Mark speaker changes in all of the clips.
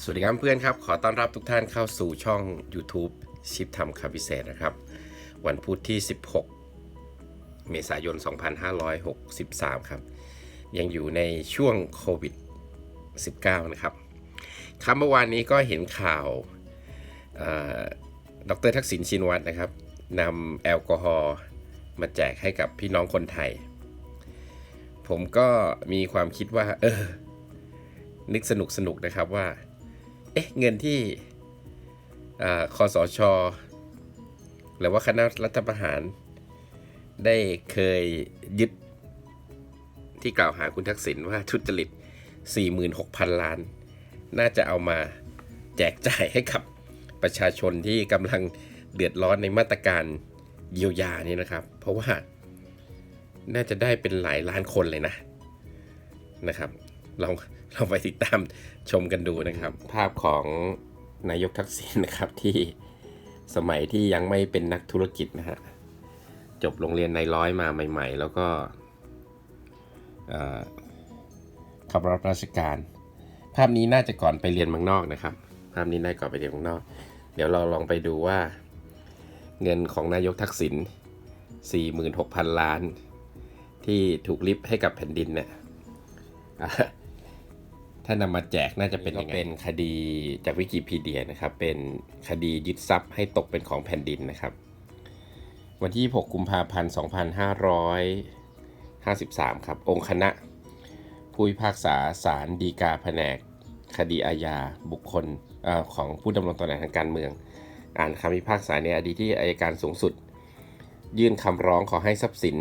Speaker 1: สวัสดีครับเพื่อนครับ ขอต้อนรับทุกท่านเข้าสู่ช่อง YouTube ชิปทำคำพิเศษนะครับ วันพุธที่ 16 เมษายน 2563 ครับ ยังอยู่ในช่วงโควิด 19 นะครับครับเมื่อวานนี้ก็เห็นข่าวอ่อดรทักษิณชินวัตรนะครับนำแอลกอฮอล์มาแจกให้กับพี่น้องคนไทย ผมก็มีความคิดว่า เออ นึกสนุกสนุกนะครับว่า เอ๊ะเงินที่อ่าคอสชหรือว่าคณะรัฐประหาร ได้เคยยึดที่กล่าวหาคุณทักษิณว่าทุจริต 46,000 ล้าน น่าจะเอามาแจกจ่ายให้กับประชาชนที่กำลังเดือดร้อนในมาตรการเยียวยานี่นะครับ เพราะว่าน่าจะได้เป็นหลายล้านคนเลยนะนะครับ ลองลองไปติดตามชมกันดูนะครับ ภาพของนายกทักษิณนะครับที่สมัยที่ยังไม่เป็นนักธุรกิจนะฮะจบโรงเรียนในร้อยมาใหม่ ๆ แล้วก็ขับรับราชการ ภาพนี้น่าจะก่อนไปเรียนเมืองนอกนะครับ ภาพนี้น่าจะก่อนไปเรียนเมืองนอก เดี๋ยวเราลองไปดูว่า เงินของนายกทักษิณ46,000 ล้าน ที่ถูกลิฟให้กับแผ่นดินเนี่ย ถ้านำมาแจกน่าจะเป็นยังไงเป็นคดีจากวิกิพีเดียนะครับ เป็นคดียึดทรัพย์ให้ตกเป็นของแผ่นดินนะครับ วันที่ 6 กุมภาพันธ์ 2553 ครับ องค์คณะ ผู้พิพากษาศาลฎีกาแผนก คดีอาญาบุคคลอของผู้ดำรงตำแหน่งทางการเมือง อ่านคำพิพากษาในอดีตที่อายการสูงสุด ยื่นคำร้องขอให้ทรัพย์สิน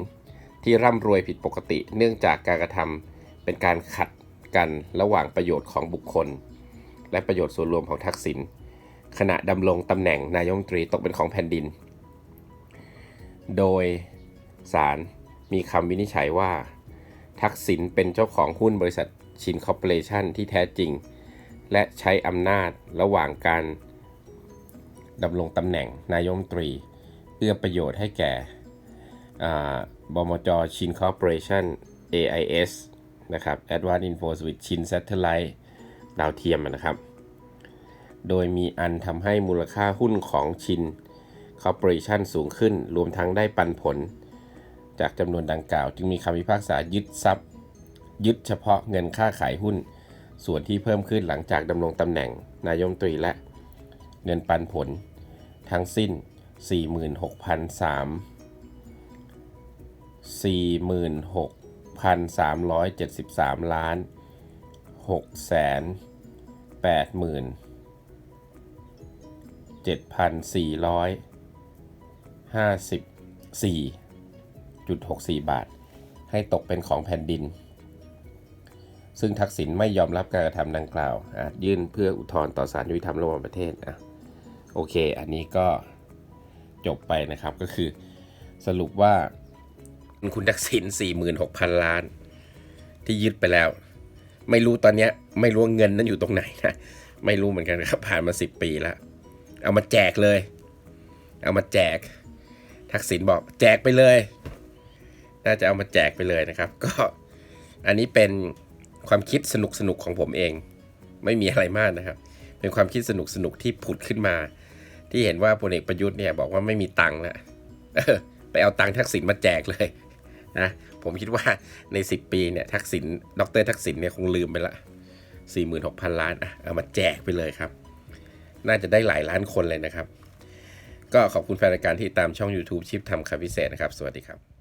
Speaker 1: ที่ร่ำรวยผิดปกติ เนื่องจากการกระทำเป็นการขัด กันระหว่างประโยชน์ของบุคคล และประโยชน์ส่วนรวมของทักษิณขณะดำรงตำแหน่งนายกรัฐมนตรีตกเป็นของแผ่นดิน โดยศาลมีคำวินิจฉัยว่า ทักษิณเป็นเจ้าของหุ้นบริษัทชินคอร์ปอเรชันที่แท้จริง และใช้อำนาจระหว่างการดำรงตำแหน่งนายกรัฐมนตรีเอื้อประโยชน์ให้แก่บมจชินคอร์ปอเรชั่น AIS นะครับ Advanced Info Suite ชิน Satellite ดาวเทียมนะครับ โดยมีอันทำให้มูลค่าหุ้นของชินคอร์ปอเรชันสูงขึ้น รวมทั้งได้ปันผล จากจำนวนดังกล่าว จึงมีคำพิพากษายึดทรัพย์ ยึดเฉพาะเงินค่าขายหุ้น ส่วนที่เพิ่มขึ้นหลังจากดำรงตำแหน่งนายกรมตรีและ เงินปันผล ทั้งสิ้น 46,300 6,373 ล้าน6แสน8หมื่น7,454.64 บาท ให้ตกเป็นของแผ่นดิน ซึ่งทักษิณไม่ยอมรับการกระทำดังกล่าวอาจยื่นเพื่ออุทธรณ์ต่อศาลยุติธรรมระหว่างประเทศอะโอเค อันนี้ก็จบไปนะครับก็คือสรุปว่า คุณทักษิณ46,000 ล้าน ที่ยึดไปแล้ว ไม่รู้ตอนนี้ไม่รู้เงินนั้นอยู่ตรงไหนนะไม่รู้เหมือนกันครับผ่านมา 10 ปีแล้ว เอามาแจกเลย เอามาแจก ทักษิณบอกแจกไปเลย น่าจะเอามาแจกไปเลยนะครับ ก็อันนี้เป็นความคิดสนุกสนุกของผมเอง ไม่มีอะไรมากนะครับ เป็นความคิดสนุกสนุกที่ผุดขึ้นมา ที่เห็นว่าพลเอกประยุทธ์เนี่ยบอกว่าไม่มีตังค์แล้วไปเอาตังค์ทักษิณมาแจกเลย นะผมคิดว่าใน 10 ปีเนี่ยทักษิณดรทักษิณเนี่ยคงลืมไปละ 46,000 ล้านอะเอามาแจกไปเลยครับ น่าจะได้หลายล้านคนเลยนะครับ ก็ขอบคุณแฟนรายการที่ตามช่อง YouTube ชิปทำคำพิเศษนะครับ สวัสดีครับ